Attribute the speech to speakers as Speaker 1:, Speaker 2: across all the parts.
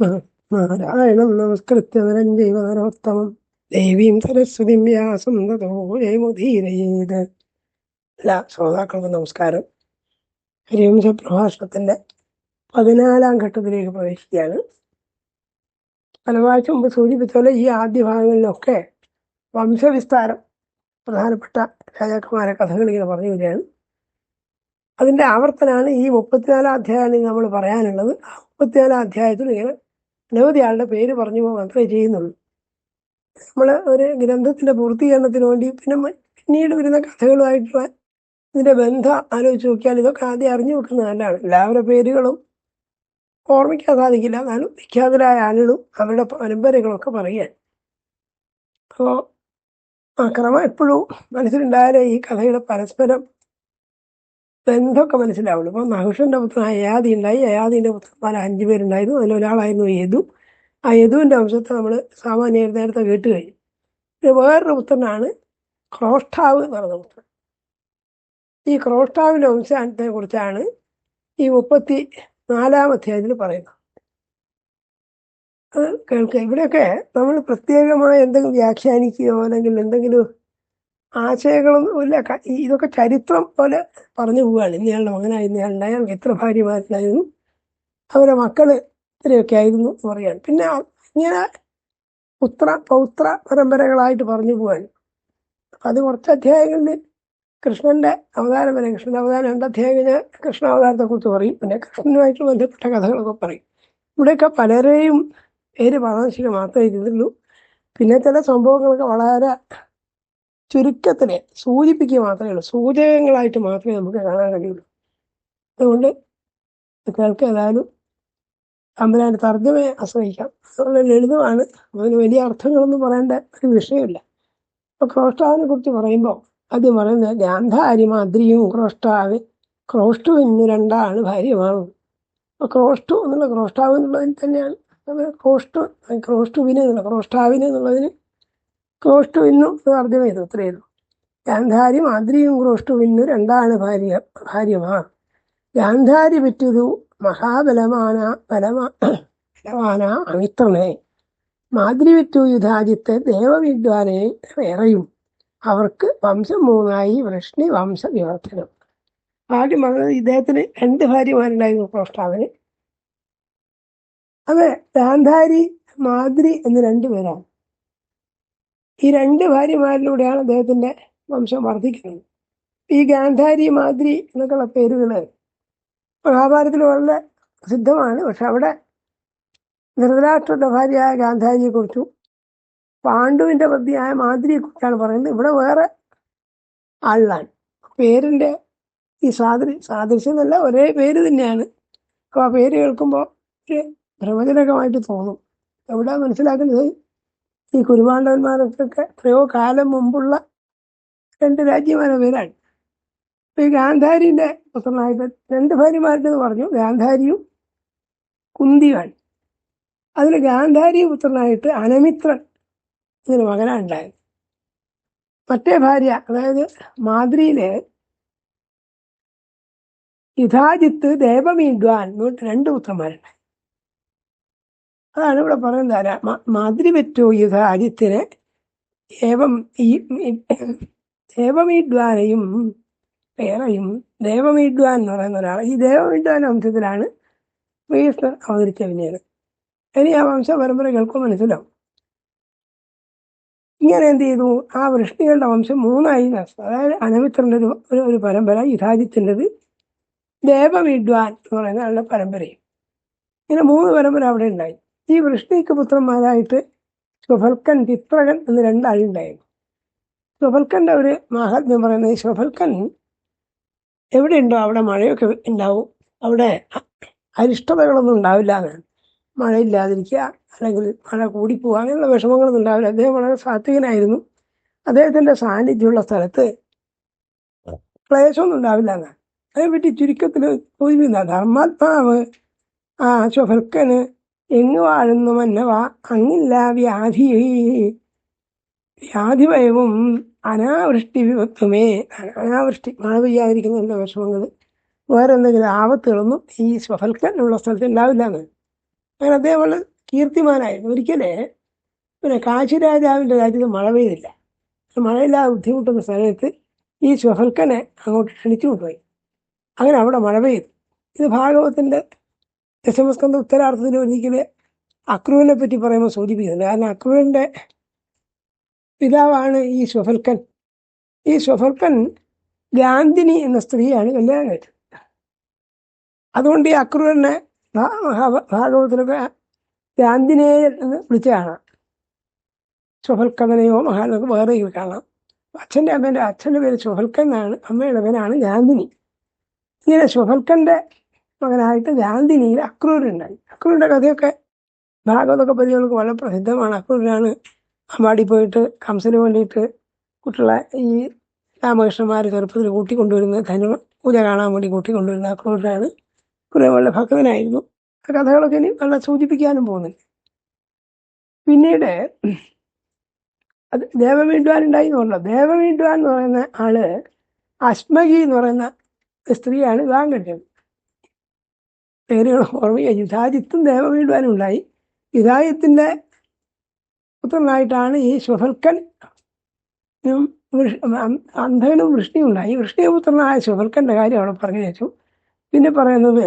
Speaker 1: നാരായണം നമസ്കൃത്യ നരം ജൈവ ദേവീം സരസ്വതിം വ്യാസം തതോ ജയമുദീരയേത് എല്ലാ ശ്രോതാക്കൾക്കും നമസ്കാരം. ഹരിവംശ പ്രഭാഷണത്തിന്റെ പതിനാലാം ഘട്ടത്തിലേക്ക് പ്രവേശിക്കുകയാണ്. പല പ്രാവശ്യം മുമ്പ് സൂചിപ്പിച്ച പോലെ ഈ ആദ്യ ഭാഗങ്ങളിലൊക്കെ വംശവിസ്താരം പ്രധാനപ്പെട്ട രാജാക്കന്മാരെ കഥകൾ ഇങ്ങനെ പറഞ്ഞു വരികയാണ്. അതിന്റെ ആവർത്തനാണ് ഈ മുപ്പത്തിനാലാം അധ്യായം നമ്മൾ പറയാനുള്ളത്. ആ മുപ്പത്തിനാലാം അധ്യായത്തിൽ ഇങ്ങനെ അനവധി ആളുടെ പേര് പറഞ്ഞു പോകാൻ മാത്രമേ ചെയ്യുന്നുള്ളൂ. നമ്മൾ ഒരു ഗ്രന്ഥത്തിന്റെ പൂർത്തീകരണത്തിന് വേണ്ടി പിന്നെ പിന്നീട് വരുന്ന കഥകളുമായിട്ടുള്ള ഇതിന്റെ ബന്ധം ആലോചിച്ച് നോക്കിയാൽ ഇതൊക്കെ ആദ്യം അറിഞ്ഞു വെക്കുന്നത് നല്ലതാണ്. എല്ലാവരുടെ പേരുകളും ഓർമ്മിക്കാൻ സാധിക്കില്ല. എന്നാലും വിഖ്യാതരായ ആളുകളും അവരുടെ പരമ്പരകളൊക്കെ പറയാൻ. അപ്പോൾ ആ ക്രമം എപ്പോഴും മനസ്സിലുണ്ടായാലേ ഈ കഥയുടെ പരസ്പരം ബന്ധമൊക്കെ മനസ്സിലാവുള്ളൂ. അപ്പോൾ നഹുഷന്റെ പുത്രൻ അയാദി ഉണ്ടായി അയാദിന്റെ പുത്രന്മാർ അഞ്ചു പേരുണ്ടായിരുന്നു. അതിലൊരാളായിരുന്നു യദു. ആ യദുവിന്റെ വംശത്തെ നമ്മൾ സാമാന്യ നേരത്തെ കേട്ട് കഴിഞ്ഞു. പിന്നെ വേറൊരു പുത്രനാണ് ക്രോഷ്ടാവ് എന്ന് പറയുന്ന പുത്രൻ. ഈ ക്രോഷ്ടാവിന്റെ വംശത്തെ കുറിച്ചാണ് ഈ മുപ്പത്തി നാലാം അധ്യായത്തിൽ പറയുന്നത്. അത് കേൾക്കുക ഇവിടെയൊക്കെ നമ്മൾ പ്രത്യേകമായി എന്തെങ്കിലും വ്യാഖ്യാനിക്കുകയോ അല്ലെങ്കിൽ എന്തെങ്കിലും ആശയങ്ങളൊന്നും ഇല്ല. ഇതൊക്കെ ചരിത്രം പോലെ പറഞ്ഞു പോവുകയാണ്. ഇന്നയാളുടെ മകനായി ഇന്നയാളുണ്ടായി എത്ര ഭാര്യമാരുണ്ടായിരുന്നു അവരെ മക്കൾ ഇത്രയൊക്കെ ആയിരുന്നു എന്ന് പറയാണ് പിന്നെ ഇങ്ങനെ പുത്ര പൗത്ര പരമ്പരകളായിട്ട് പറഞ്ഞു പോവാണ് അത് കുറച്ച് അധ്യായങ്ങളിൽ കൃഷ്ണന്റെ അവതാരം വരെ കൃഷ്ണന്റെ അവതാരം രണ്ട് അധ്യായം കഴിഞ്ഞാൽ കൃഷ്ണ അവതാരത്തെ കുറിച്ച് പറയും. പിന്നെ കൃഷ്ണനുമായിട്ട് ബന്ധപ്പെട്ട കഥകളൊക്കെ പറയും. ഇവിടെയൊക്കെ പലരെയും പേര് പറഞ്ഞ മാത്രമേ ഇരുന്നുള്ളൂ പിന്നെ ചില സംഭവങ്ങളൊക്കെ വളരെ ചുരുക്കത്തിന് സൂചിപ്പിക്കുക മാത്രമേ ഉള്ളൂ. സൂചകങ്ങളായിട്ട് മാത്രമേ നമുക്ക് കാണാൻ കഴിയുള്ളൂ. അതുകൊണ്ട് കേൾക്കുക ഏതായാലും തമ്പുരാന്റെ തർജമയെ ആശ്രയിക്കാം. അതുകൊണ്ട് ലളിതമാണ്. അതിന് വലിയ അർത്ഥങ്ങളൊന്നും പറയേണ്ട ഒരു വിഷയമില്ല. അപ്പൊ ക്രോഷ്ടാവിനെ കുറിച്ച് പറയുമ്പോൾ ആദ്യം പറയുന്നത് ഗാന്ധാരി മാദ്രിയും ക്രോഷ്ടാവ് ക്രോഷ്ടുവിന് രണ്ടാണ് ഭാര്യമാണ് അപ്പൊ ക്രോഷ്ടു എന്നുള്ള ക്രോഷ്ടാവ് എന്നുള്ളതിൽ തന്നെയാണ്. അത് ക്രോഷ്ടു ക്രോഷ്ടുവിന് എന്നുള്ള ക്രോഷ്ടാവിന് എന്നുള്ളതിന് ക്രോഷ്ടുവിനും തർജമ ചെയ്തു അത്രയേ ഉള്ളൂ. ഗാന്ധാരി മാദ്രിയും ക്രോഷ്ടുവിന്നു രണ്ടാണ് ഭാര്യ ഭാര്യമാർ ഗാന്ധാരി പറ്റിയതു മഹാബലമാന ബലമാ ബലവാന അമിത്രനെ മാതിരി വിറ്റു യുധാജിത്തെ ദേവവിദ്വാനെ വേറെയും. അവർക്ക് വംശം മൂന്നായി വൃഷ്ണി വംശ വിവർത്തനം പറഞ്ഞത് ഇദ്ദേഹത്തിന് രണ്ട് ഭാര്യമാരുണ്ടായിരുന്നു ക്രോഷ്ടാവിന്. അതെ ഗാന്ധാരി മാതിരി എന്ന് രണ്ടുപേരാണ് ഈ രണ്ട് ഭാര്യമാരിലൂടെയാണ് അദ്ദേഹത്തിന്റെ വംശം വർദ്ധിക്കുന്നത് ഈ ഗാന്ധാരി മാതിരി എന്നൊക്കെയുള്ള പേരുകൾ മഹാഭാരതത്തിൽ വളരെ പ്രസിദ്ധമാണ്. പക്ഷെ അവിടെ ധൃതരാഷ്ട്രയുടെ ഭാര്യയായ ഗാന്ധാരിയെ കുറിച്ചും പാണ്ഡുവിന്റെ പത്നിയായ മാദ്രിയെ കുറിച്ചാണ് പറയുന്നത്. ഇവിടെ വേറെ ആളിലാണ്. പേരിന്റെ ഈ സാദൃ സാദൃശ്യം എന്നല്ല ഒരേ പേര് തന്നെയാണ്. അപ്പോൾ ആ പേര് കേൾക്കുമ്പോൾ ഒരു ഭ്രമജനകമായിട്ട് തോന്നും. എവിടെ മനസ്സിലാക്കുന്നത്? ഈ കുരുമാണ്ഡവന്മാർക്കൊക്കെ എത്രയോ കാലം മുമ്പുള്ള രണ്ട് രാജ്യമാരെ പേരാണ് ഈ ഗാന്ധാരിന്റെ പുത്രനായിട്ട് രണ്ട് ഭാര്യമാരുടെ പറഞ്ഞു. ഗാന്ധാരിയും കുന്തിയാണ് അതിൽ ഗാന്ധാരി പുത്രനായിട്ട് അനമിത്രൻ ഇതിന് മകനാണ് ഉണ്ടായത് മറ്റേ ഭാര്യ അതായത് മാദ്രിയിലെ യുധാജിത്ത് ദേവമീഗ്വാൻ എന്നിട്ട് രണ്ട് പുത്രന്മാരുണ്ടായി. അതാണ് ഇവിടെ പറയുന്നത് ആരാ പറ്റോ യുധ പറ്റു ഏവം ഈ ദേവമീഡ്വാനയും പേറയും ദേവമീഡ്വാൻ എന്ന് പറയുന്ന ഒരാൾ ഈ ദേവമീഡ്വാൻ വംശത്തിലാണ് ശ്രീകൃഷ്ണൻ അവതരിച്ച പിന്നീട് ഇനി ആ വംശ പരമ്പര കേൾക്കുമ്പോൾ മനസ്സിലാവും. ഇങ്ങനെ എന്ത് ചെയ്തു? ആ വൃഷ്ണികളുടെ വംശം മൂന്നായി അതായത് അനമിത്രന്റെ ഒരു- ഒരു പരമ്പര യുധാജിത്തിന്റെത് ദേവമീഡ്വാൻ എന്ന് പറയുന്ന ആളുടെ പരമ്പരയും. ഇങ്ങനെ മൂന്ന് പരമ്പര അവിടെ ഉണ്ടായി. ഈ വൃഷ്ണിക്ക് പുത്രന്മാരായിട്ട് ശുഭൽക്കൻ ചിത്രകൻ എന്ന് രണ്ടാളുണ്ടായിരുന്നു. ശുഭൽക്കന്റെ ഒരു മാഹാത്മ്യം പറയുന്നത് ശുഭൽക്കൻ എവിടെയുണ്ടോ അവിടെ മഴയൊക്കെ ഉണ്ടാവും. അവിടെ അരിഷ്ടതകളൊന്നും ഉണ്ടാവില്ല എന്നാണ് മഴയില്ലാതിരിക്കുക അല്ലെങ്കിൽ മഴ കൂടിപ്പോവുക അങ്ങനെയുള്ള വിഷമങ്ങളൊന്നും ഉണ്ടാവില്ല. അദ്ദേഹം വളരെ സാത്വികനായിരുന്നു. അദ്ദേഹത്തിന്റെ സാന്നിധ്യമുള്ള സ്ഥലത്ത് ക്ലേശമൊന്നും ഉണ്ടാവില്ല എന്നാണ് അതേപ്പറ്റി ചുരുക്കത്തിൽ സൂചിപ്പിക്കുന്ന ധർമാത്മാവ് ആ സ്വഭൽക്കന് എങ്ങു വാഴുന്നു മന്നവ? അങ്ങില്ല വ്യാധി. വ്യാധിഭയവും അനാവൃഷ്ടി വിപത്വമേ അനാവൃഷ്ടി. മഴ പെയ്യാതിരിക്കുന്ന വിഷമങ്ങൾ. വേറെ എന്തെങ്കിലും ആപത്തുകളൊന്നും ഈ സ്വഫൽക്കനുള്ള സ്ഥലത്ത് ഉണ്ടാവില്ല എന്ന് അങ്ങനെ അദ്ദേഹം കീർത്തിമാനായിരുന്നു ഒരിക്കലേ പിന്നെ കാശി രാജാവിന്റെ രാജ്യത്ത് മഴ പെയ്തില്ല. മഴയില്ലാതെ ബുദ്ധിമുട്ടുന്ന സമയത്ത് ഈ സ്വഫൽക്കനെ അങ്ങോട്ട് ക്ഷണിച്ചു കൊണ്ടുപോയി അങ്ങനെ അവിടെ മഴ പെയ്തു. ഇത് ഭാഗവത്തിന്റെ ദശമസ്കന്ധ ഉത്തരാർത്ഥത്തിന് ഒരിക്കൽ അക്രൂവിനെ പറ്റി പറയുമ്പോൾ സൂചിപ്പിക്കുന്നുണ്ട്. കാരണം അക്രൂവിന്റെ പിതാവാണ് ഈ സ്വഫൽക്കൻ. ഈ സ്വഫൽക്കൻ ഗാന്ധിനി എന്ന സ്ത്രീയാണ് കല്യാണം കഴിച്ചത്. അതുകൊണ്ട് ഈ അക്രൂരനെ ഭാഗവത്തിലൊക്കെ ഗാന്ധിനേയൻ എന്ന് വിളിച്ച് കാണാം. സ്വഫൽക്കഥനയോ മഹാനൊക്കെ വേറെ കാണാം. അച്ഛന്റെ അമ്മേന്റെ അച്ഛന്റെ പേര് സ്വഫൽക്കൻ എന്നാണ്. അമ്മയുടെ പേരാണ് ഗാന്ധിനി. ഇങ്ങനെ സ്വഫൽക്കന്റെ മകനായിട്ട് ഗാന്ധിനിയിൽ അക്രൂരുണ്ടായി അക്രൂരിന്റെ കഥയൊക്കെ ഭാഗവതൊക്കെ പരിചയങ്ങൾക്ക് വളരെ പ്രസിദ്ധമാണ്. അക്രൂരാണ് അമ്പാടി പോയിട്ട് കംസന് വേണ്ടിയിട്ട് കുട്ടികളെ ഈ രാമകൃഷ്ണന്മാർ ചെറുപ്പത്തിൽ കൂട്ടിക്കൊണ്ടുവരുന്ന ധനു പൂജ കാണാൻ വേണ്ടി കൂട്ടിക്കൊണ്ടുവരുന്ന അക്രൂരാണ് കുറെ ഭക്തനായിരുന്നു. ആ കഥകളൊക്കെ ഇനി വളരെ സൂചിപ്പിക്കാനും പോകുന്നില്ല പിന്നീട് അത് ദേവവീണ്ടുവാൻ ഉണ്ടായി എന്ന് പറഞ്ഞല്ലോ. ദേവവീണ്ടുവാൻ എന്ന് പറയുന്ന ആൾ അശ്മകി എന്ന് പറയുന്ന സ്ത്രീയാണ് വിവാഹം കഴിച്ചത്. പേരുകൾ കഴിഞ്ഞു. യുധാജിത്തും ദേവവീണ്ടുവാനും ഉണ്ടായി യുധാജിത്തിന്റെ പുത്രനായിട്ടാണ് ഈ ശുഭൽക്കൻ. അന്ധനും വൃഷ്ണിയും ഉണ്ടായി. വൃഷ്ണിപുത്രനായ ശുഭൽക്കന്റെ കാര്യം അവിടെ പറഞ്ഞു വെച്ചു. പിന്നെ പറയുന്നത്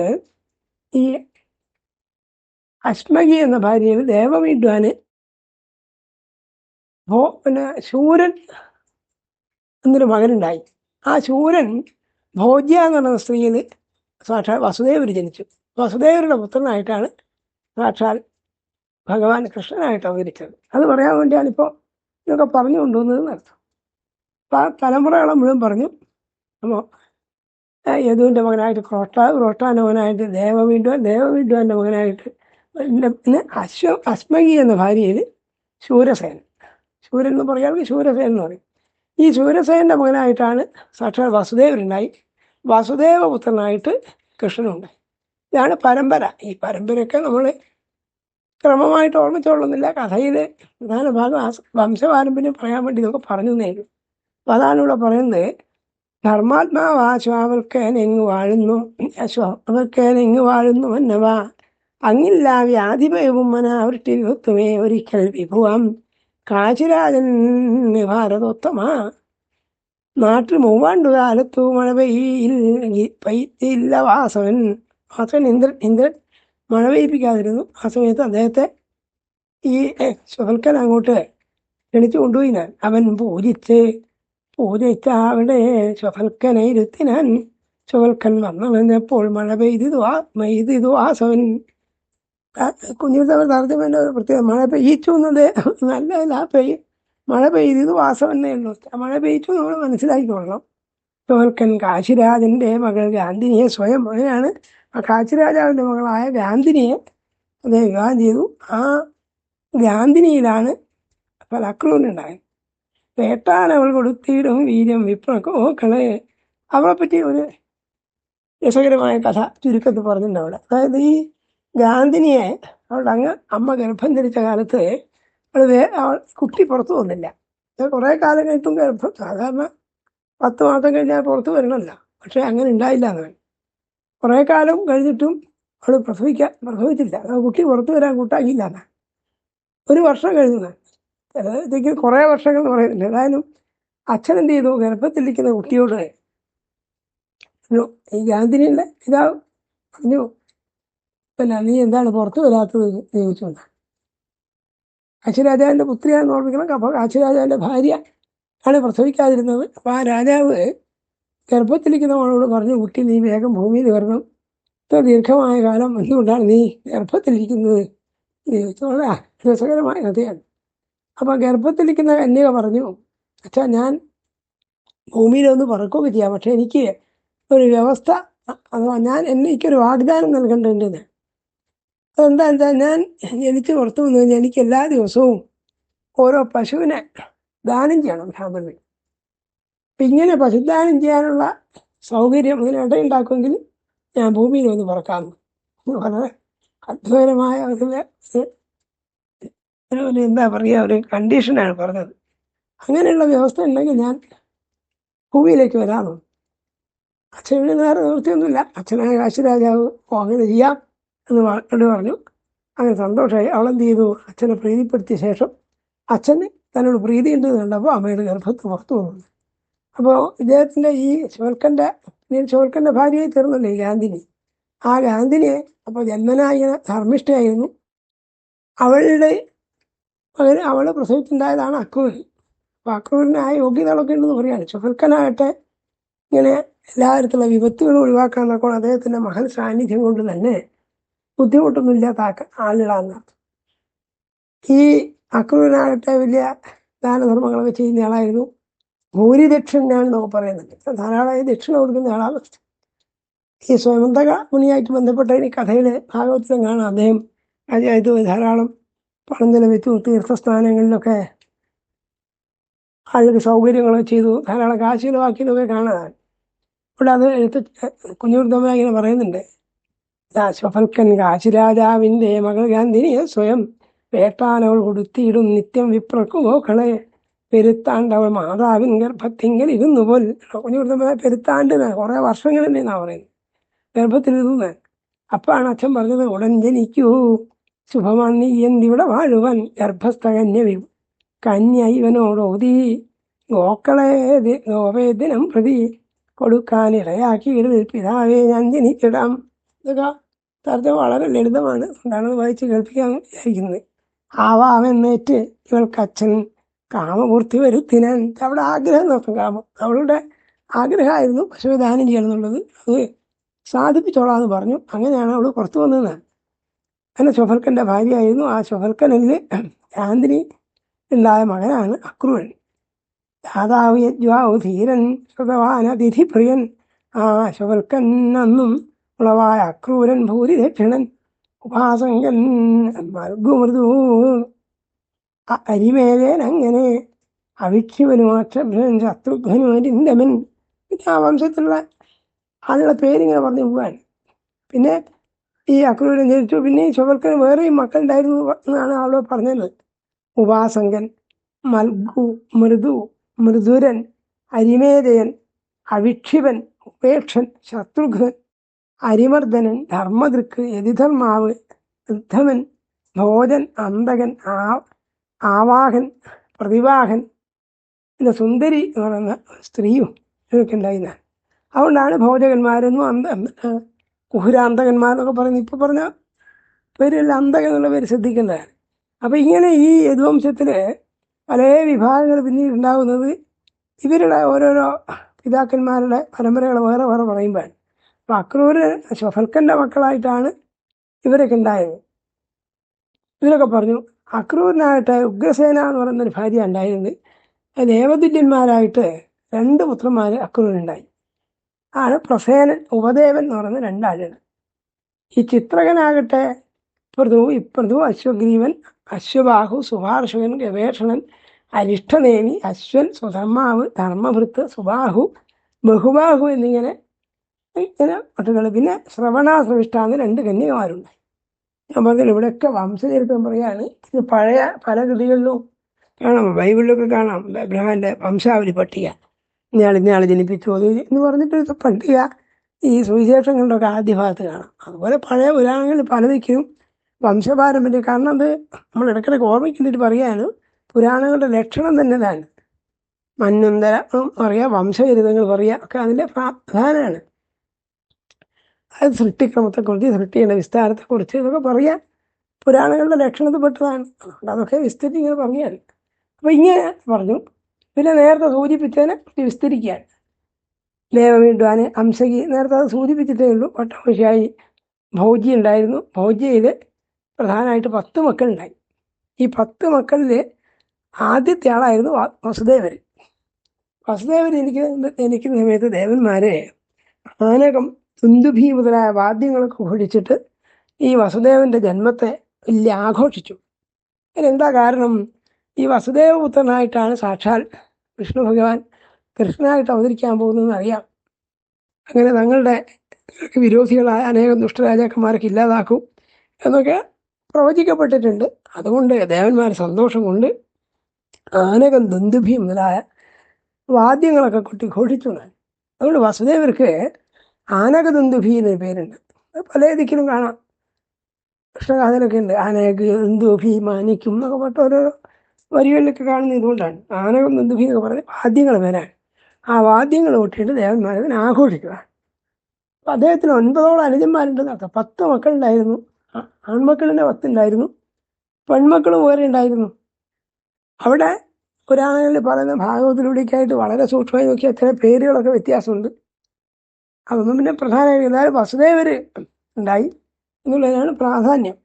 Speaker 1: ഈ അശ്മകി എന്ന ഭാര്യയിൽ ദേവവീഡ്വാന് പിന്നെ ശൂരൻ എന്നൊരു മകനുണ്ടായി. ആ ശൂരൻ ഭോജ്യ എന്ന് പറയുന്ന സ്ത്രീയിൽ സാക്ഷാ വസുദേവർ ജനിച്ചു. വസുദേവരുടെ പുത്രനായിട്ടാണ് സാക്ഷാൽ ഭഗവാൻ കൃഷ്ണനായിട്ട് അവതരിച്ചത്. അത് പറയാൻ വേണ്ടിയാണ് ഇപ്പോൾ ഇതൊക്കെ പറഞ്ഞു കൊണ്ടുവന്നത് നടത്തും അപ്പം ആ തലമുറകളെ മുഴുവൻ പറഞ്ഞു അപ്പോൾ യദുവിന്റെ മകനായിട്ട് ക്രോട്ട ക്രോട്ടാന്റെ മകനായിട്ട് ദേവവിദ്വാൻ ദേവവിദ്വാന്റെ മകനായിട്ട് പിന്നെ അശ്വ അസ്മകി എന്ന ഭാര്യയിൽ ശൂരസേൻ ശൂരൻ എന്ന് പറയുകയാണെങ്കിൽ ശൂരസേൻ എന്ന് പറയും. ഈ ശൂരസേന്റെ മകനായിട്ടാണ് സാക്ഷാൽ വസുദേവരുണ്ടായി. വാസുദേവപുത്രനായിട്ട് കൃഷ്ണനുണ്ടായി. ഇതാണ് പരമ്പര. ഈ പരമ്പരയൊക്കെ നമ്മൾ ക്രമമായിട്ട് ഓർമ്മിച്ചോളുന്നില്ല. കഥയിൽ പ്രധാന ഭാഗം ആ വംശപാരമ്പര്യം പറയാൻ വേണ്ടി നമുക്ക് പറഞ്ഞു നേരും അപ്പം അതാണ് ഇവിടെ പറയുന്നത് ധർമാത്മാവാശ്വാവൽക്കേൻ എങ്ങ് വാഴുന്നു? അശ്വാവൽക്കേൻ എങ്ങ് വാഴുന്നു? എന്നവാ അങ്ങില്ല വ്യാധിഭയവും മനാവൃഷ്ടി വിഭക്തുമേ ഒരിക്കൽ വിഭുവം. കാശിരാജൻ ഭാരതോത്തമ നാട്ടിൽ മൂവാണ്ടു കാലത്തു മഴ പെയ്യിൽ പെയ്ത്തില്ല വാസവൻ. വാസവൻ ഇന്ദ്രൻ ഇന്ദ്രൻ മഴ പെയ്യിപ്പിക്കാതിരുന്നു. ആ സമയത്ത് അദ്ദേഹത്തെ ഈ സുഹൽക്കൻ അങ്ങോട്ട് ക്ഷണിച്ചു കൊണ്ടുപോയി ഞാൻ. അവൻ പൂജിച്ച് പൂജിച്ച അവിടെ സുഹൽക്കനെ ഇരുത്തിനാൻ സുഹൽക്കൻ വന്നപ്പോൾ മഴ പെയ്തിതു ആ പെയ്തിതു സവൻ കുഞ്ഞിത്തവർ തർജമേന്റെ ഒരു പ്രത്യേകത മഴ പെയ്യിച്ചു എന്നത് നല്ലതല്ല. പെയ്യും മഴ പെയ്തത് വാസവന്നേ ഉള്ളൂ. മഴ പെയ്ച്ചു നമ്മൾ മനസ്സിലാക്കിക്കൊള്ളണം. സുഹൽക്കൻ കാശിരാജന്റെ മകൾ ഗാന്ധിനിയെ സ്വയം അങ്ങനെയാണ് ആ കാശിരാജാവിന്റെ മകളായ ഗാന്ധിനിയെ അദ്ദേഹം വിവാഹം ചെയ്തു. ആ ഗാന്ധിനിയിലാണ് പല അക്രൂരുണ്ടായത് വേട്ടാൻ അവൾ കൊടുത്തിടും വീര്യം വിപ്രക്കോക്കളെ അവളെ പറ്റി ഒരു രസകരമായ കഥ ചുരുക്കത്തിൽ പറഞ്ഞിട്ടുണ്ട് അവിടെ അതായത് ഈ ഗാന്ധിനിയെ അവളുടെ അങ്ങ് അമ്മ ഗർഭം ധരിച്ച കാലത്ത് അവൾ വേ അവൾ കുട്ടി പുറത്തു വന്നില്ല. കുറേ കാലം കഴിഞ്ഞിട്ടും ഗർഭം സാധാരണ പത്ത് മാസം കഴിഞ്ഞാൽ പുറത്ത് വരണമല്ല. പക്ഷേ അങ്ങനെ ഉണ്ടായില്ല എന്ന് കുറേ കാലം കഴിഞ്ഞിട്ടും അവൾ പ്രസവിക്കാൻ പ്രസവിച്ചില്ല ആ കുട്ടി പുറത്തു വരാൻ കൂട്ടാക്കിയില്ല എന്നാ ഒരു വർഷം കഴിഞ്ഞു ചിലത്തേക്ക് കുറേ വർഷങ്ങൾ എന്ന് പറയുന്നില്ല. ഏതായാലും അച്ഛൻ എന്ത് ചെയ്തു? ഗർഭത്തിലിരിക്കുന്ന കുട്ടിയോട് ഈ ഗാന്ധിനിയുടെ ഇതാ പറഞ്ഞു പിന്നെ നീ എന്താണ് പുറത്തു വരാത്തത്? ചോദിച്ചുകൊണ്ട് കാശിരാജാവിന്റെ പുത്രിയാണെന്ന് ഓർമ്മിക്കണം. അപ്പോൾ കാശിരാജാവിന്റെ ഭാര്യ ആണ് പ്രസവിക്കാതിരുന്നത്. അപ്പോൾ ആ രാജാവ് ഗർഭത്തിലിരിക്കുന്ന അവളോട് പറഞ്ഞു കുട്ടി നീ വേഗം ഭൂമിയിൽ വരണം. ഇത്ര ദീർഘമായ കാലം എന്തുകൊണ്ടാണ് നീ ഗർഭത്തിലിരിക്കുന്നത്? ചോദിച്ചോളാ രസകരമായ കഥയാണ്. അപ്പോൾ ഗർഭത്തിലിരിക്കുന്ന കന്യക പറഞ്ഞു അച്ഛാ ഞാൻ ഭൂമിയിലൊന്ന് പറക്കുകയൊക്കെ ചെയ്യാം. പക്ഷെ എനിക്ക് ഒരു വ്യവസ്ഥ അഥവാ ഞാൻ എനിക്കൊരു വാഗ്ദാനം നൽകേണ്ടതുണ്ട് അതെന്താ? വെച്ചാൽ ഞാൻ ജനിച്ച് പുറത്തു വന്നു കഴിഞ്ഞാൽ എനിക്ക് എല്ലാ ദിവസവും ഓരോ പശുവിനെ ദാനം ചെയ്യണം ബ്രാഹ്മണന് അപ്പം ഇങ്ങനെ പശുദാനം ചെയ്യാനുള്ള സൗകര്യം ഇങ്ങനെ ഇടയുണ്ടാക്കുമെങ്കിൽ ഞാൻ ഭൂമിയിൽ വന്ന് പറക്കാമെന്ന് വളരെ അത്ഭുതകരമായ ഒരു എന്താ പറയുക ഒരു കണ്ടീഷനാണ് പറഞ്ഞത്. അങ്ങനെയുള്ള വ്യവസ്ഥ ഉണ്ടെങ്കിൽ ഞാൻ ഭൂമിയിലേക്ക് വരാമെന്ന് അച്ഛന് വേറെ നിവൃത്തിയൊന്നുമില്ല. അച്ഛനായ കാശിരാജാവ് അങ്ങനെ ചെയ്യാം എന്ന് പറഞ്ഞു. അങ്ങനെ സന്തോഷമായി അവളെന്ത് ചെയ്തു? അച്ഛനെ പ്രീതിപ്പെടുത്തിയ ശേഷം അച്ഛന് തന്നോട് പ്രീതി ഉണ്ടെന്ന് കണ്ടപ്പോൾ അമ്മയുടെ ഗർഭത്ത് പുറത്തു വന്നു. അപ്പോൾ ഇദ്ദേഹത്തിന്റെ ഈ ശോൽക്കന്റെ ശോൽക്കന്റെ ഭാര്യയായി തീർന്നല്ലേ ഈ ഗാന്ധിനി. ആ ഗാന്ധിനിയെ അപ്പോൾ ജന്മനായ ധർമ്മിഷ്ഠയായിരുന്നു. അവളുടെ മകൻ അവൾ പ്രസവിച്ചുണ്ടായതാണ് അക്രൂർ അപ്പോൾ അക്രൂരിനായ യോഗ്യതകളൊക്കെ ഉണ്ടെന്ന് പറയാണ് ചോൽക്കനാകട്ടെ ഇങ്ങനെ എല്ലാ തരത്തിലുള്ള വിപത്തുകളും ഒഴിവാക്കാൻ നോക്കണം അദ്ദേഹത്തിന്റെ മഹൽ സാന്നിധ്യം കൊണ്ട് തന്നെ ബുദ്ധിമുട്ടൊന്നും ഇല്ലാത്ത ആക്ക- ആളുകളാണ്. ഈ അക്രൂരനാകട്ടെ വലിയ ദാനധർമ്മങ്ങളൊക്കെ ചെയ്യുന്ന ആളായിരുന്നു. ഭൂരിദക്ഷിണാണ് നമുക്ക് പറയുന്നത് ധാരാളമായി ദക്ഷിണ കൊടുക്കുന്ന ആളാണ്. ഈ സ്വയംതക മുനിയായിട്ട് ബന്ധപ്പെട്ട ഈ കഥയിൽ ഭാഗവത്തിലും കാണാം. അദ്ദേഹം അതായത് ധാരാളം പണം ചെലവിച്ചു തീർത്ഥസ്ഥാനങ്ങളിലൊക്കെ ആളുകൾക്ക് സൗകര്യങ്ങളൊക്കെ ചെയ്തു. ധാരാളം കാശ് ചിലവാക്കിയതൊക്കെ കാണാൻ ഇവിടെ അത് എഴുത്ത് കുഞ്ഞുർദ്ധമ ഇങ്ങനെ പറയുന്നുണ്ട്. ദാശഫൽക്കൻ കാശിരാജാവിന്റെ മകൾ ഗാന്ധിനിയെ സ്വയം വേട്ടാനവൾ കൊടുത്തിയിടും നിത്യം വിപ്രക്കുമോ മോക്കളെ പെരുത്താണ്ടവൾ മാതാവിൻ ഗർഭത്തിങ്കൽ ഇരുന്നു പോൽ കുഞ്ഞുർദ്ധമ പെരുത്താണ്ട് കുറേ വർഷങ്ങളുണ്ടെന്നാണ് പറയുന്നത്. ഗർഭത്തിലിരുന്ന് അപ്പാണ് അച്ഛൻ പറഞ്ഞത് ഉടൻ ജനിക്കൂ. ശുഭമാണ് നീ എന്തിവിടെ വാഴുവൻ? ഗർഭസ്ഥ കന്യ വി- കന്യ ഇവനോടോതി ഗോക്കളെ ഗോവേദിനം പ്രതി. കൊടുക്കാനിടയാക്കി ഇടത് പിതാവേ ഞാൻ ജനിച്ചിടാം. ഇതൊക്കെ തരത്തിൽ വളരെ ലളിതമാണ്. അത് വായിച്ച് കേൾപ്പിക്കാൻ വിചാരിക്കുന്നത്. ആവാമെന്നേറ്റ് ഇവൾക്ക് അച്ഛൻ കാമപൂർത്തി വരുത്തിനാൻ അവിടെ ആഗ്രഹം നോക്കും കാമം. അവളുടെ ആഗ്രഹമായിരുന്നു പശുവെ ദാനം ചെയ്യണം എന്നുള്ളത് അത് സാധിപ്പിച്ചോളാന്ന് പറഞ്ഞു. അങ്ങനെയാണ് അവൾ പുറത്തു വന്നത്. അങ്ങനെ ഷൊഫൽക്കന്റെ ഭാര്യയായിരുന്നു. ആ ഷൊഫൽക്കനിൽ ആന്തിനി ഉണ്ടായ മകനാണ് അക്രൂരൻ. ദാതാവ് യജ്വാവ് ധീരൻ ശ്രുതവാൻ അതിഥിപ്രിയൻ ആ ഷൊഫൽക്കൻ അന്നും ഉളവായ അക്രൂരൻ ഭൂരിദക്ഷിണൻ. ഉപാസങ്കൻ മർഗുമൃദു അരിമേലേൻ അങ്ങനെ അവിക്ഷ്യവനും അക്ഷഭ്രനും ശത്രുഘ്നനും അരിന്ദമൻ പിന്നെ ആ വംശത്തിലുള്ള ആളുടെ പേരിങ്ങനെ പറഞ്ഞു പോവാൻ പിന്നെ ഈ അക്രൂരൻ ജനിച്ചു. പിന്നെ ഈ ചുവർക്കന് വേറെയും മക്കളുണ്ടായിരുന്നു എന്നാണ് അവളോട് പറഞ്ഞത്. ഉപാസങ്കൻ മൽഗു മൃദു മൃദുരൻ അരിമേദയൻ അവിക്ഷിപൻ ഉപേക്ഷൻ ശത്രുഘ്നൻ അരിമർദ്ദനൻ ധർമ്മദൃക്ക് യതിധർമാവ് വൃദ്ധമൻ ഭോജൻ അന്തകൻ ആ ആവാഹൻ പ്രതിവാഹൻ പിന്നെ സുന്ദരി എന്ന് പറയുന്ന സ്ത്രീയും ഇതൊക്കെ ഉണ്ടായിരുന്ന അതുകൊണ്ടാണ് ഭോജകന്മാരെന്നും അന്ത കുഹുരാന്തകന്മാരെന്നൊക്കെ പറയുന്നത്. ഇപ്പോൾ പറഞ്ഞ പേരെല്ലാം അന്തകൻ എന്നുള്ള പേര് ശ്രദ്ധിക്കേണ്ടതാണ്. അപ്പം ഇങ്ങനെ ഈ യദുവംശത്തിൽ പല വിഭാഗങ്ങൾ പിന്നീട് ഉണ്ടാകുന്നത് ഇവരുടെ ഓരോരോ പിതാക്കന്മാരുടെ പരമ്പരകൾ വേറെ വേറെ പറയുമ്പോൾ അപ്പം അക്രൂര് ശഫൽക്കന്റെ മക്കളായിട്ടാണ് ഇവരൊക്കെ ഉണ്ടായത്. ഇതിലൊക്കെ പറഞ്ഞു അക്രൂരിനായിട്ട് ഉഗ്രസേന എന്ന് പറയുന്നൊരു ഭാര്യ ഉണ്ടായിരുന്നു. ദേവതുല്യന്മാരായിട്ട് രണ്ട് പുത്രന്മാർ അക്രൂരുണ്ടായി ആണ് പ്രസേനൻ ഉപദേവൻ എന്ന് പറയുന്ന രണ്ടാളുകൾ. ഈ ചിത്രകനാകട്ടെ പ്രതു ഇപ്രതു അശ്വഗ്രീവൻ അശ്വബാഹു സുഭാർഷകൻ ഗവേഷണൻ അരിഷ്ടനേമി അശ്വൻ സുധർമാവ് ധർമ്മഭൃത്ത് സുബാഹു ബഹുബാഹു എന്നിങ്ങനെ ഇങ്ങനെ പട്ടുകൾ പിന്നെ ശ്രവണാശ്രവിഷ്ടാന്ന് രണ്ട് കന്യകമാരുണ്ട് ഞാൻ പറഞ്ഞില്ല ഇവിടെയൊക്കെ വംശചരിത്രം പറയാണ് ഇത് പഴയ പല കൃതികളിലും കാണാം ബൈബിളിലൊക്കെ കാണാം. അബ്രഹാമിന്റെ വംശാവലി പട്ടിക. ഇന്നയാൾ ഇന്നയാൾ ജനിപ്പിച്ചു. അത് എന്ന് പറഞ്ഞിട്ട് പട്ടിക ഈ സുവിശേഷങ്ങളുടെയൊക്കെ ആദ്യ ഭാഗത്ത് കാണാം. അതുപോലെ പഴയ പുരാണങ്ങളിൽ പലതിക്കും വംശപാരമ്പര്യം. കാരണം അത് നമ്മൾ ഇടയ്ക്കിടയ്ക്ക് ഓർമ്മിക്കേണ്ടിട്ട് പറയാണ് പുരാണങ്ങളുടെ ലക്ഷണം തന്നെ ഇതാണ് മന്നന്തര പറയുക വംശചരിതങ്ങൾ പറയുക ഒക്കെ അതിന്റെ പ്രധാനമാണ് അത് സൃഷ്ടിക്രമത്തെക്കുറിച്ച് സൃഷ്ടിയുടെ വിസ്താരത്തെക്കുറിച്ച് ഇതൊക്കെ പറയാൻ പുരാണങ്ങളുടെ ലക്ഷണത്തിൽപ്പെട്ടതാണ് അതുകൊണ്ട് അതൊക്കെ വിസ്തരിച്ച് ഇങ്ങനെ പറഞ്ഞാൽ അപ്പം ഇങ്ങനെ പറഞ്ഞു. പിന്നെ നേരത്തെ സൂചിപ്പിച്ചതിനെ വിസ്തരിക്കാൻ. ദേവവീണ്ടുവാൻ അംശകി നേരത്തെ അത് സൂചിപ്പിച്ചിട്ടേ ഉള്ളൂ. പട്ടമശിയായി ഭൗജി ഉണ്ടായിരുന്നു. ഭൗജിയിൽ പ്രധാനമായിട്ട് പത്ത് മക്കളുണ്ടായി. ഈ പത്ത് മക്കളിൽ ആദ്യത്തെ ആളായിരുന്നു വസുദേവൻ. വസുദേവൻ എനിക്ക് എനിക്ക് സമയത്ത് ദേവന്മാരെ ആനകം തുന്തുഭി മുതലായ വാദ്യങ്ങളൊക്കെ ഓടിച്ചിട്ട് ഈ വസുദേവന്റെ ജന്മത്തെ വലിയ ആഘോഷിച്ചു. അതിനെന്താ കാരണം? ഈ വസുദേവപുത്രനായിട്ടാണ് സാക്ഷാൽ വിഷ്ണു ഭഗവാൻ കൃഷ്ണനായിട്ട് അവതരിക്കാൻ പോകുന്നതെന്ന് അറിയാം. അങ്ങനെ തങ്ങളുടെ വിരോധികളായ അനേകം ദുഷ്ടരാജാക്കന്മാരൊക്കെ ഇല്ലാതാക്കും എന്നൊക്കെ പ്രവചിക്കപ്പെട്ടിട്ടുണ്ട്. അതുകൊണ്ട് ദേവന്മാർ സന്തോഷം കൊണ്ട് ആനകം ദുന്ദുഭി മുതലായ വാദ്യങ്ങളൊക്കെ കൊട്ടി ഘോഷിച്ചു. അതുകൊണ്ട് വസുദേവർക്ക് ആനകദുന്ദുഭി എന്നൊരു പേരുണ്ട് പല ദിക്കിലും കാണാം. കൃഷ്ണഗാഥയിലൊക്കെ ഉണ്ട് ആനയ്ക്ക് ദന്തുഭി മാനിക്കും എന്നൊക്കെ പറഞ്ഞിട്ട് ഓരോ വരികളിലൊക്കെ കാണുന്ന ഇതുകൊണ്ടാണ്. ആനകൾ ദന്തുഭി എന്നൊക്കെ പറഞ്ഞ വാദ്യങ്ങൾ വരാൻ ആ വാദ്യങ്ങൾ കൊട്ടിയിട്ട് ദേവന്മാരെ അതിനെ ആഘോഷിക്കുക അപ്പം അദ്ദേഹത്തിന് ഒൻപതോളം അനുജന്മാരുണ്ടെന്ന് അർത്ഥം. പത്ത് മക്കളുണ്ടായിരുന്നു. ആൺമക്കളിന്റെ പത്തുണ്ടായിരുന്നു. പെൺമക്കളും വേറെ ഉണ്ടായിരുന്നു. അവിടെ പുരാണങ്ങളിൽ പറയുന്ന ഭാഗവതിലൂടെയൊക്കെയായിട്ട് വളരെ സൂക്ഷ്മമായി നോക്കിയാൽ അത്ര പേരുകളൊക്കെ വ്യത്യാസമുണ്ട്. അതൊന്നും പിന്നെ പ്രധാനമായി എന്നാലും വസുദേവർ ഉണ്ടായി എന്നുള്ളതിനാണ് പ്രാധാന്യം.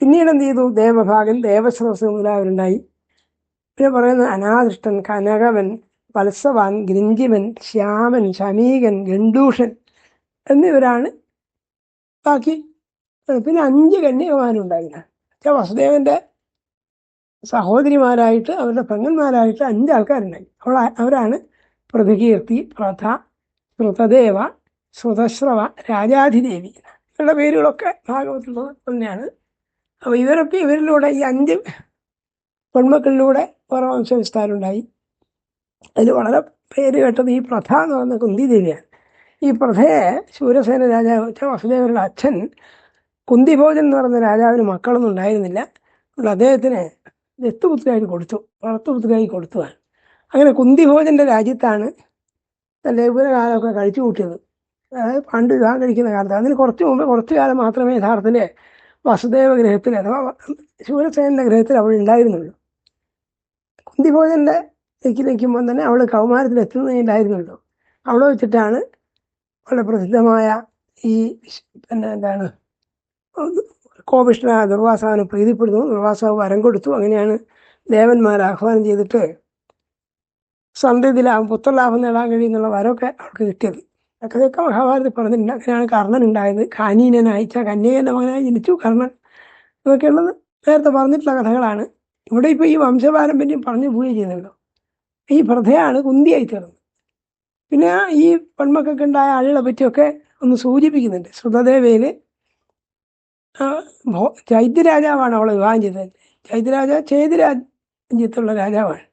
Speaker 1: പിന്നീട് എന്ത് ചെയ്തു? ദേവഭാഗൻ ദേവസ്രവസ് മുതലായവരുണ്ടായി. പിന്നെ പറയുന്നത് അനാദൃഷ്ടൻ കനകവൻ വത്സവാൻ ഗ്രിഞ്ചിമൻ ശ്യാമൻ ശമീകൻ ഗണ്ടൂഷൻ എന്നിവരാണ് ബാക്കി. പിന്നെ അഞ്ച് കന്യകമാരുണ്ടായില്ല പക്ഷേ വസുദേവന്റെ സഹോദരിമാരായിട്ട് അവരുടെ പെങ്ങന്മാരായിട്ട് അഞ്ച് ആൾക്കാരുണ്ടായി അവൾ അവരാണ് പ്രതികീർത്തി പ്രഥ ശ്രുതദേവ ശ്രുതശ്രവ രാജാധിദേവി ഇവരുടെ പേരുകളൊക്കെ ഭാഗവത്തിലുള്ളത് തന്നെയാണ്. അപ്പോൾ ഇവരൊക്കെ ഇവരിലൂടെ ഈ അഞ്ച് പെൺമക്കളിലൂടെ പരമവംശ വിസ്താരമുണ്ടായി അതിൽ വളരെ പേര് കേട്ടത് ഈ പ്രഥ എന്ന് പറയുന്ന കുന്തി ദേവിയാണ് ഈ പ്രഥയെ ശൂരസേന രാജാവ് വസുദേവരുടെ അച്ഛൻ കുന്തിഭോജൻ എന്ന് പറയുന്ന രാജാവിന് മക്കളൊന്നും ഉണ്ടായിരുന്നില്ല. അതുകൊണ്ട് അദ്ദേഹത്തിന് ദത്തുപുത്രിയായി കൊടുത്തു വളർത്തുപുത്രിയായി കൊടുത്തതാണ് അങ്ങനെ കുന്തിഭോജന്റെ രാജ്യത്താണ് തന്റെ കാലമൊക്കെ കഴിച്ചു കൂട്ടിയത്. അതായത് പണ്ട് വിവാഹം കഴിക്കുന്ന കാലത്ത്. അതിന് കുറച്ച് മുമ്പ് കുറച്ച് കാലം മാത്രമേ യഥാർത്ഥത്തിൽ വസുദേവ ഗ്രഹത്തിൽ അഥവാ ശൂരസേനന്റെ ഗ്രഹത്തിൽ അവൾ ഉണ്ടായിരുന്നുള്ളൂ. കുന്തിഭോജന്റെ നിൽക്കുമ്പോൾ തന്നെ അവൾ കൗമാരത്തിൽ എത്തുന്നതിലായിരുന്നുള്ളൂ അവിടെ വെച്ചിട്ടാണ് വളരെ പ്രസിദ്ധമായ ഈ പിന്നെ എന്താണ്? കോപിഷ്ണ ദുർവാസാവിനെ പ്രീതിപ്പെടുന്നു. ദുർവാസാവ് വരം കൊടുത്തു. അങ്ങനെയാണ് ദേവന്മാർ ആഹ്വാനം ചെയ്തിട്ട് സന്ധ്യതി ലാഭം പുത്രലാഭം നേടാൻ കഴിയുന്നുള്ള വരമൊക്കെ അവർക്ക് കിട്ടിയത്. അതൊക്കെ മഹാഭാരതത്തിൽ പറഞ്ഞിട്ടുണ്ട്. അങ്ങനെയാണ് കർണൻ ഉണ്ടായത്. കാനീനൻ അയച്ച കന്യകന്റെ മകനായി ജനിച്ചു കർണൻ ഇതൊക്കെയുള്ളത് നേരത്തെ പറഞ്ഞിട്ടുള്ള കഥകളാണ്. ഇവിടെ ഇപ്പോൾ ഈ വംശപാരമ്പര്യം പറഞ്ഞു പോവുകയും ചെയ്യുന്നുണ്ടോ. ഈ പ്രഥയാണ് കുന്തിയായി തീർന്നത്. പിന്നെ ഈ പെൺമക്കൾക്ക് ഉണ്ടായ ആളുകളെ പറ്റിയൊക്കെ ഒന്ന് സൂചിപ്പിക്കുന്നുണ്ട്. ശ്രുതദേവയിൽ ചൈത്യരാജാവാണ് അവളെ വിവാഹം ചെയ്തത്. ചൈത്യരാജ ചേതിരാജ്യത്തുള്ള രാജാവാണ്.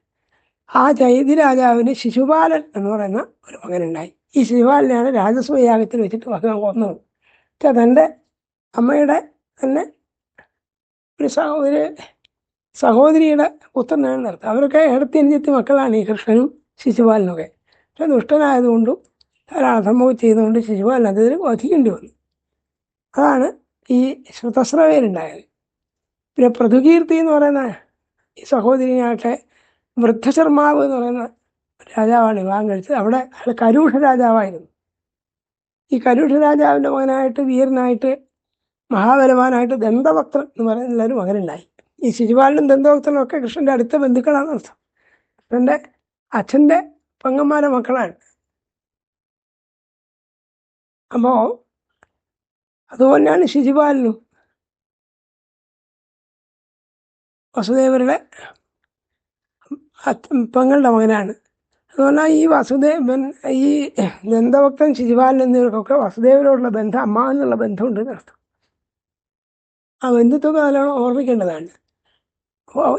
Speaker 1: ആ ചൈതി രാജാവിന് ശിശുപാലൻ എന്ന് പറയുന്ന ഒരു മകനുണ്ടായി. ഈ ശിശുപാലനെയാണ് രാജസ്വയാഗത്തിൽ വെച്ചിട്ട് ഭഗവാൻ കൊന്നത് പക്ഷെ തന്റെ അമ്മയുടെ തന്നെ ഒരു സഹോദരി സഹോദരിയുടെ പുത്രനാണ് നടത്തുക അവരൊക്കെ ഇടത്തിയഞ്ചെത്തി മക്കളാണ് ഈ കൃഷ്ണനും ശിശുപാലനൊക്കെ. പക്ഷെ ദുഷ്ടനായതുകൊണ്ടും ധാരാളം സംഭവം ചെയ്തുകൊണ്ട് ശിശുപാലൻ അതിന് വധിക്കേണ്ടി വന്നു. അതാണ് ഈ ശ്രുതശ്രവേലുണ്ടായത് പിന്നെ പൃഥുകീർത്തി എന്ന് പറയുന്ന ഈ സഹോദരിയാകട്ടെ വൃദ്ധശർമാവ് എന്ന് പറയുന്ന രാജാവാണ് വിവാഹം കഴിച്ചത്. അവിടെ അയാൾ കരൂഷ രാജാവായിരുന്നു. ഈ കരൂഷ രാജാവിന്റെ മകനായിട്ട് വീരനായിട്ട് മഹാബലവാനായിട്ട് ദന്തഭക്തൻ എന്ന് പറയുന്ന ഒരു മകനുണ്ടായി. ഈ ശിശുപാലനും ദന്തഭക്തനും ഒക്കെ കൃഷ്ണന്റെ അടുത്ത ബന്ധുക്കളാണ് അർത്ഥം. കൃഷ്ണന്റെ അച്ഛന്റെ പെങ്ങന്മാരെ മക്കളാണ്. അപ്പോൾ അതുപോലെയാണ് ശിശുപാലനും വസുദേവരുടെ പെങ്ങളുടെ മകനാണ്. അതുപോലെ ഈ വസുദേവൻ ഈ ദന്തഭക്തൻ ശിശുപാലൻ എന്നിവർക്കൊക്കെ വസുദേവനോടുള്ള ബന്ധം അമ്മ എന്നുള്ള ബന്ധമുണ്ട് നടത്തും ആ ബന്ധുത്വമൊക്കെ നല്ലോണം ഓർമ്മിക്കേണ്ടതാണ്.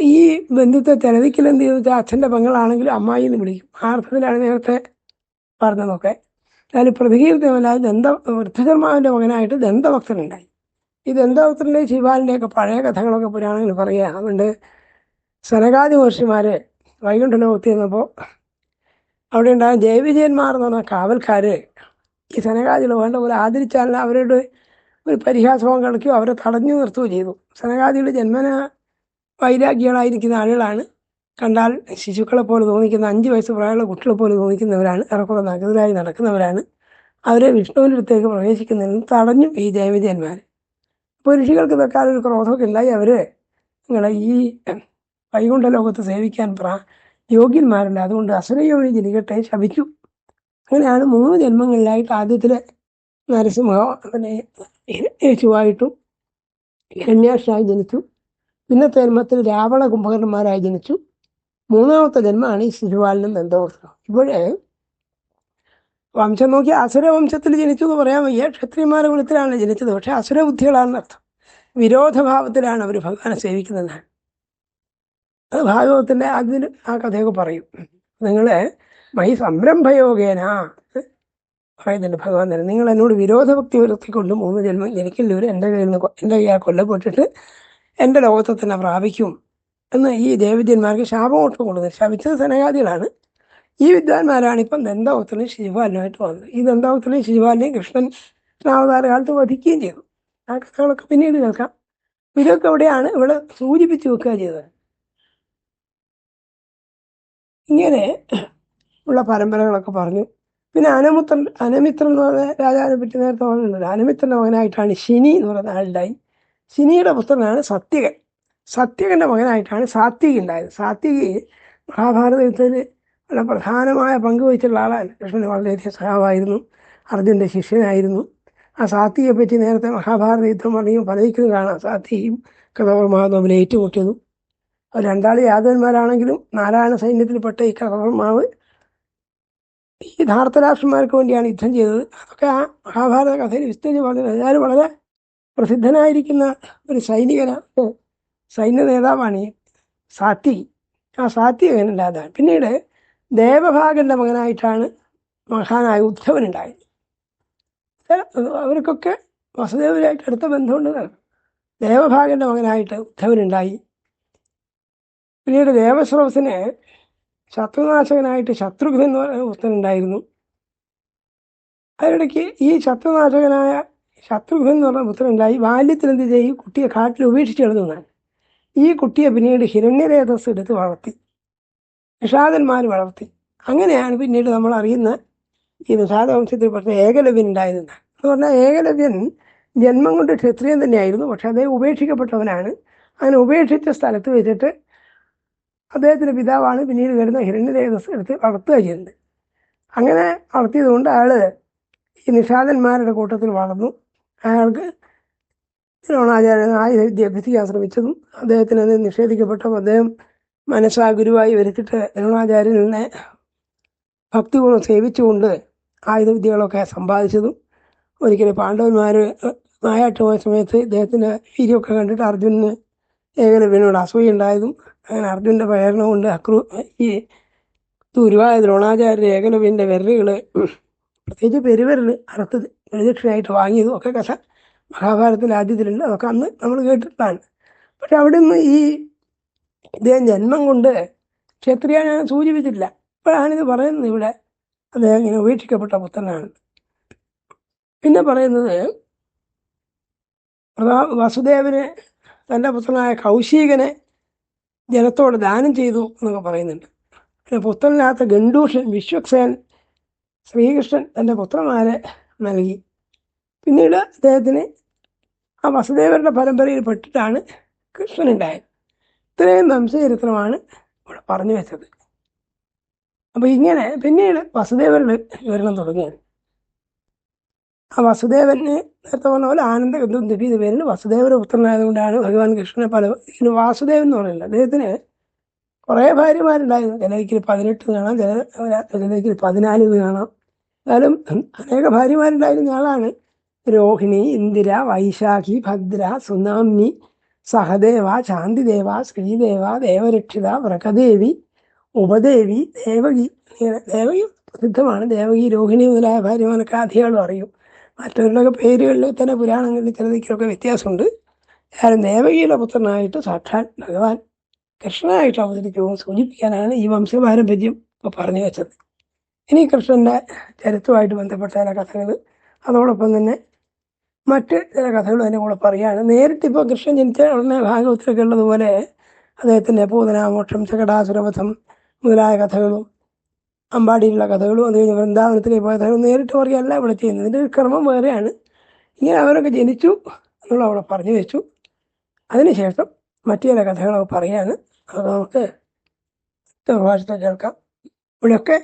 Speaker 1: ഈ ബന്ധുത്വം തിരവിക്കൽ എന്ത് ചോദിച്ചാൽ അച്ഛന്റെ പെങ്ങളാണെങ്കിലും അമ്മായി എന്ന് വിളിക്കും. ആ അർത്ഥത്തിലാണ് നേരത്തെ പറഞ്ഞതൊക്കെ. അതിൽ പ്രതികീർത്തമല്ല ദന്ത വൃദ്ധകർമാവിന്റെ മകനായിട്ട് ദന്തഭക്തനുണ്ടായി. ഈ ദന്തഭക്തന്റെ ശിവാലിന്റെയൊക്കെ പഴയ കഥകളൊക്കെ പുരാണങ്ങളിൽ പറയുക അതുകൊണ്ട് സനകാദി മഹർഷിമാർ വൈകുണ്ഠ ഒത്തിരുന്നപ്പോൾ അവിടെ ഉണ്ടായ ജയവിജയന്മാർ എന്ന് പറഞ്ഞ കാവൽക്കാർ ഈ സനകാദികൾ വേണ്ട പോലെ ആദരിച്ചാൽ അവരുടെ ഒരു പരിഹാസവും കളിക്കുകയോ അവരെ തടഞ്ഞു നിർത്തുകയോ ചെയ്തു. സനകാദികൾ ജന്മന വൈരാഗ്യങ്ങളായിരിക്കുന്ന ആളുകളാണ്. കണ്ടാൽ ശിശുക്കളെ പോലെ തോന്നിക്കുന്ന അഞ്ച് വയസ്സ് പ്രായമുള്ള കുട്ടികളെ പോലെ തോന്നിക്കുന്നവരാണ്. ഏറെക്കുറെ നഗതരായി നടക്കുന്നവരാണ്. അവരെ വിഷ്ണുവിന്റെ അടുത്തേക്ക് പ്രവേശിക്കുന്നതിന് തടഞ്ഞു ഈ ജയവിജയന്മാർ അപ്പോൾ ഋഷികൾക്ക് തക്കാലൊരു ക്രോധമൊക്കെ ഉണ്ടായി. അവർ നിങ്ങളെ ഈ വൈകുണ്ഠ ലോകത്ത് സേവിക്കാൻ പ്രാ യോഗ്യന്മാരല്ല. അതുകൊണ്ട് അസുരയോനി ജനിക്കട്ടെ ശപിക്കും. അങ്ങനെയാണ് മൂന്ന് ജന്മങ്ങളിലായിട്ട് ആദ്യത്തിലെ നരസിംഹ പിന്നെ യേശുവായിട്ടും ഹിരണ്യാക്ഷനായി ജനിച്ചു. പിന്നത്തെ ജന്മത്തിൽ രാവണ കുംഭകർണന്മാരായി ജനിച്ചു. മൂന്നാമത്തെ ജന്മമാണ് ഈ ശിശുപാലനും ദന്തവൃത്തം ഇപ്പോഴേ വംശം നോക്കി അസുര വംശത്തിൽ ജനിച്ചു എന്ന് പറയാൻ വയ്യ. ക്ഷത്രിയന്മാരുടെ കുലത്തിലാണ് ജനിച്ചത്. പക്ഷേ അസുരബുദ്ധികളാണെന്നർത്ഥം. വിരോധഭാവത്തിലാണ് അവർ ഭഗവാനെ സേവിക്കുന്നത് അത് ഭാഗവതത്തിന്റെ ആദ്യത്തിന് ആ കഥയൊക്കെ പറയും. നിങ്ങൾ മൈ സംരംഭയോഗേന പറയുന്നുണ്ട് ഭഗവാൻ തന്നെ. നിങ്ങൾ എന്നോട് വിരോധഭക്തി വരുത്തിക്കൊണ്ട് മൂന്ന് ജന്മം ജനിക്കില്ലവർ എന്റെ കയ്യിൽ നിന്ന് എന്റെ കയ്യാൽ കൊല്ലപ്പെട്ടിട്ട് എന്റെ ലോകത്തെ തന്നെ പ്രാപിക്കും എന്ന് ഈ ദേവദ്യന്മാർക്ക് ശാപമോട്ട് കൊടുക്കുന്നത് ശപിച്ചത് സനകാദികളാണ്. ഈ വിദ്വാൻമാരാണ് ഇപ്പം ദന്താവത്തിലും ശിശുപാലനുമായിട്ട് വന്നത് ഈ ദന്താവത്തിലും ശിശുപാലിനെയും കൃഷ്ണൻ കൃഷ്ണാവതാര കാലത്ത് വധിക്കുകയും ചെയ്തു. ആ കഥകളൊക്കെ പിന്നീട് കേൾക്കാം. ഇതൊക്കെ ഇവിടെയാണ് ഇവിടെ സൂചിപ്പിച്ചു വെക്കുക ചെയ്തത്. ഇങ്ങനെ ഉള്ള പരമ്പരകളൊക്കെ പറഞ്ഞു. പിന്നെ അനമുത്രൻ അനമിത്രൻ എന്ന് പറഞ്ഞ രാജാവിനെ പറ്റി നേരത്തെ പറഞ്ഞിട്ടുണ്ട്. അനമിത്രന്റെ മകനായിട്ടാണ് ശിനി എന്ന് പറയുന്ന ആളുണ്ടായി. ശിനിയുടെ പുത്രനാണ് സത്യകൻ. സത്യകന്റെ മകനായിട്ടാണ് സാത്വികി ഉണ്ടായത്. സാത്വികി മഹാഭാരത വളരെ പ്രധാനമായ പങ്ക് വഹിച്ചുള്ള ആളാണ്. കൃഷ്ണന് വളരെയധികം സഹാവായിരുന്നു അർജുന്റെ ശിഷ്യനായിരുന്നു. ആ സാത്വിയെ പറ്റി നേരത്തെ മഹാഭാരത യുദ്ധം പറഞ്ഞു പലതിക്കുന്നു കാണാം. സാത്വിയും തമ്മിൽ ഏറ്റുമുട്ടിയതും രണ്ടാൾ യാദവന്മാരാണെങ്കിലും നാരായണ സൈന്യത്തിൽപ്പെട്ട ഈ കഥവർമാവ് ഈ ധാർത്തരാഷ്ട്രന്മാർക്ക് വേണ്ടിയാണ് യുദ്ധം ചെയ്തത്. അതൊക്കെ ആ മഹാഭാരത കഥയിൽ വിസ്തരിച്ച് പറഞ്ഞത്. ഏതായാലും വളരെ പ്രസിദ്ധനായിരിക്കുന്ന ഒരു സൈനികനാണ് സൈന്യ നേതാവാണ് ഈ സാത്തി ആ സാത്വികനുണ്ടായതാണ് പിന്നീട് ദേവഭാഗന്റെ മകനായിട്ടാണ് മഹാനായ ഉദ്ധവൻ ഉണ്ടായത് അവർക്കൊക്കെ വസുദേവരായിട്ട് അടുത്ത ബന്ധമുണ്ട്. ദേവഭാഗന്റെ മകനായിട്ട് ഉദ്ധവനുണ്ടായി. പിന്നീട് ദേവസ്രോതസിന് ശത്രുനാശകനായിട്ട് ശത്രുഘ്നൻ എന്ന് പറയുന്ന പുത്രനുണ്ടായിരുന്നു അതിനിടയ്ക്ക് ഈ ശത്രുനാശകനായ ശത്രുഘ്നൻ എന്ന് പറഞ്ഞ പുത്രനുണ്ടായി ബാല്യത്തിൽ എന്ത് ചെയ്യും കുട്ടിയെ കാട്ടിൽ ഉപേക്ഷിച്ച് എഴുതുന്നതാണ് ഈ കുട്ടിയെ പിന്നീട് ഹിരണ്യരേതസ് എടുത്ത് വളർത്തി. നിഷാദന്മാർ വളർത്തി. അങ്ങനെയാണ് പിന്നീട് നമ്മൾ അറിയുന്ന ഈ നിഷാദവംശത്തിൽപ്പെട്ട ഏകലവ്യൻ ഉണ്ടായിരുന്ന എന്ന് പറഞ്ഞാൽ ഏകലവ്യൻ ജന്മം കൊണ്ട് ക്ഷത്രിയൻ തന്നെയായിരുന്നു. പക്ഷെ അദ്ദേഹം ഉപേക്ഷിക്കപ്പെട്ടവനാണ്. അങ്ങനെ ഉപേക്ഷിച്ച സ്ഥലത്ത് വെച്ചിട്ട് അദ്ദേഹത്തിന്റെ പിതാവാണ് പിന്നീട് വരുന്ന ഹിരണ്യരേതസ് എടുത്ത് വളർത്തുക ചെയ്യുന്നത്. അങ്ങനെ വളർത്തിയതുകൊണ്ട് അയാൾ ഈ നിഷാദന്മാരുടെ കൂട്ടത്തിൽ വളർന്നു. അയാൾക്ക് ദ്രോണാചാര്യൻ ആയുധ വിദ്യ അഭ്യസിക്കാൻ ശ്രമിച്ചതും അദ്ദേഹത്തിന് അത് നിഷേധിക്കപ്പെട്ടപ്പോൾ അദ്ദേഹം മനസ്സാ ഗുരുവായി വരുത്തിട്ട് ദ്രോണാചാര്യനെ ഭക്തിപൂർവം സേവിച്ചുകൊണ്ട് ആയുധവിദ്യകളൊക്കെ സമ്പാദിച്ചതും ഒരിക്കലും പാണ്ഡവന്മാർ നായാട്ട് പോയ സമയത്ത് ഇദ്ദേഹത്തിന്റെ വീര്യമൊക്കെ കണ്ടിട്ട് അർജുനന് ഏകലവ്യനോട് അസൂയ ഉണ്ടായതും അങ്ങനെ അർജുന്റെ പ്രേരണ കൊണ്ട് അക്രു ഈ ഗുരുവായ ദ്രോണാചാര്യ ഏകലവ്യന്റെ വിരലുകൾ പ്രത്യേകിച്ച് പെരുവിരൽ അറുത്ത് പ്രദക്ഷിണയായിട്ട് വാങ്ങിയതും ഒക്കെ കഥ മഹാഭാരതത്തിന്റെ ആദ്യത്തിലുണ്ട്. അതൊക്കെ അന്ന് നമ്മൾ കേട്ടിട്ടാണ്. പക്ഷെ അവിടെ നിന്ന് ഈ ഇദ്ദേഹം ജന്മം കൊണ്ട് ക്ഷത്രിയ ഞാൻ സൂചിപ്പിച്ചിട്ടില്ല. ഇപ്പോഴാണിത് പറയുന്നത് ഇവിടെ അദ്ദേഹം ഇങ്ങനെ ഉപേക്ഷിക്കപ്പെട്ട പുത്രനാണ്. പിന്നെ പറയുന്നത് പ്രതാ- വസുദേവന് തന്റെ പുത്രനായ കൗശികനെ ജനത്തോട് ദാനം ചെയ്തു എന്നൊക്കെ പറയുന്നുണ്ട്. പുത്രനില്ലാത്ത ഗണ്ടൂഷൻ വിശ്വക്സേൻ ശ്രീകൃഷ്ണൻ തന്റെ പുത്രന്മാരെ നൽകി. പിന്നീട് അദ്ദേഹത്തിന് ആ വസുദേവരുടെ പരമ്പരയിൽ പെട്ടിട്ടാണ് കൃഷ്ണൻ ഉണ്ടായത് ഇത്രയും വംശചരിത്രമാണ് ഇവിടെ പറഞ്ഞു വെച്ചത്. അപ്പോൾ ഇങ്ങനെ പിന്നീട് വസുദേവരുടെ വിവരണം തുടങ്ങുകയാണ് വസുദേവന് നേരത്തെ പറഞ്ഞ പോലെ ആനന്ദഗന്ധം ദിവ്യ പേരിൽ വസുദേവന്റെ പുത്രനായതുകൊണ്ടാണ് ഭഗവാൻ കൃഷ്ണനെ പല ഇതിന് വാസുദേവൻ എന്ന് പറയുന്നത്. അദ്ദേഹത്തിന് കുറേ ഭാര്യമാരുണ്ടായിരുന്നു. ചിലതിൽ പതിനെട്ട് കാണാം ചില ചിലതിൽ പതിനാല് എന്ന് കാണാം. എന്നാലും അനേക ഭാര്യമാരുണ്ടായിരുന്ന ആളാണ്. രോഹിണി ഇന്ദിര വൈശാഖി ഭദ്ര സുനാംനി സഹദേവ ശാന്തിദേവ ശ്രീദേവ ദേവരക്ഷിത വ്രകദേവി ഉപദേവി ദേവകി. ദേവകി പ്രസിദ്ധമാണ്. ദേവകി രോഹിണി മുതലായ ഭാര്യമാരൊക്കെ അധികം അറിയും മറ്റവരുടെയൊക്കെ പേരുകളിൽ തന്നെ പുരാണങ്ങളിൽ ചിലതിക്കൊക്കെ വ്യത്യാസമുണ്ട്. ഞാൻ ദേവകിയുടെ പുത്രനായിട്ട് സാക്ഷാൽ ഭഗവാൻ കൃഷ്ണനായിട്ട് അവതരിക്കുമെന്ന് സൂചിപ്പിക്കാനാണ് ഈ വംശപാരമ്പര്യം ഇപ്പോൾ പറഞ്ഞു വെച്ചത്. ഇനി കൃഷ്ണന്റെ ചരിത്രമായിട്ട് ബന്ധപ്പെട്ട ചില കഥകൾ. അതോടൊപ്പം തന്നെ മറ്റ് ചില കഥകളും തന്നെ കൂടെ പറയുകയാണ്. നേരിട്ട് ഇപ്പോൾ കൃഷ്ണൻ ജനിച്ച ഉടനെ ഭാഗവത്തിലൊക്കെ ഉള്ളതുപോലെ അദ്ദേഹത്തിന്റെ പൂതനാമോക്ഷം ചകടാസുരവധം മുതലായ കഥകളും അമ്പാടിയിലുള്ള കഥകളും അത് കഴിഞ്ഞ് വൃന്ദാവനത്തിലെ പോയ കഥകളും നേരിട്ട് പറയുകയല്ല ഇവിടെ ചെയ്യുന്നത്. ഇതിന്റെ ക്രമം വേറെയാണ്. ഇങ്ങനെ അവരൊക്കെ ജനിച്ചു എന്നുള്ള അവിടെ പറഞ്ഞു വെച്ചു. അതിനുശേഷം മറ്റു ചില കഥകളൊക്കെ പറയാണ് അത് നമുക്ക് പ്രഭാഷണത്തിൽ കേൾക്കാം. ഇവിടെയൊക്കെ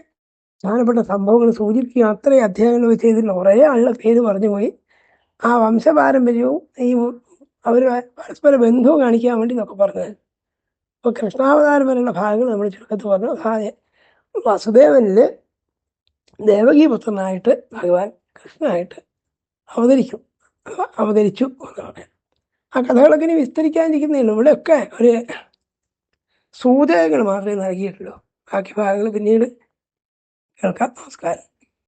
Speaker 1: പ്രധാനപ്പെട്ട സംഭവങ്ങൾ സൂചിപ്പിക്കുക. അത്രയും അധ്യായങ്ങൾ ചെയ്തിട്ടുള്ള കുറേ ആളുടെ പേര് പറഞ്ഞു പോയി. ആ വംശപാരമ്പര്യവും ഈ അവർ പരസ്പര ബന്ധവും കാണിക്കാൻ വേണ്ടി ഇതൊക്കെ പറഞ്ഞത് അപ്പോൾ കൃഷ്ണാവതാരം വരെയുള്ള ഭാഗങ്ങൾ നമ്മൾ ചുരുക്കത്ത് പറഞ്ഞു. വസുദേവനിൽ ദേവകീ പുത്രനായിട്ട് ഭഗവാൻ കൃഷ്ണനായിട്ട് അവതരിക്കും. അവതരിച്ചു എന്നാണ് ആ കഥകളൊക്കെ ഇനി വിസ്തരിക്കാതിരിക്കുന്നേ ഉള്ളൂ. ഇവിടെയൊക്കെ ഒരു സൂചകങ്ങൾ മാത്രമേ നൽകിയിട്ടുള്ളൂ. ബാക്കി ഭാഗങ്ങൾ പിന്നീട് കേൾക്കാം. നമസ്കാരം.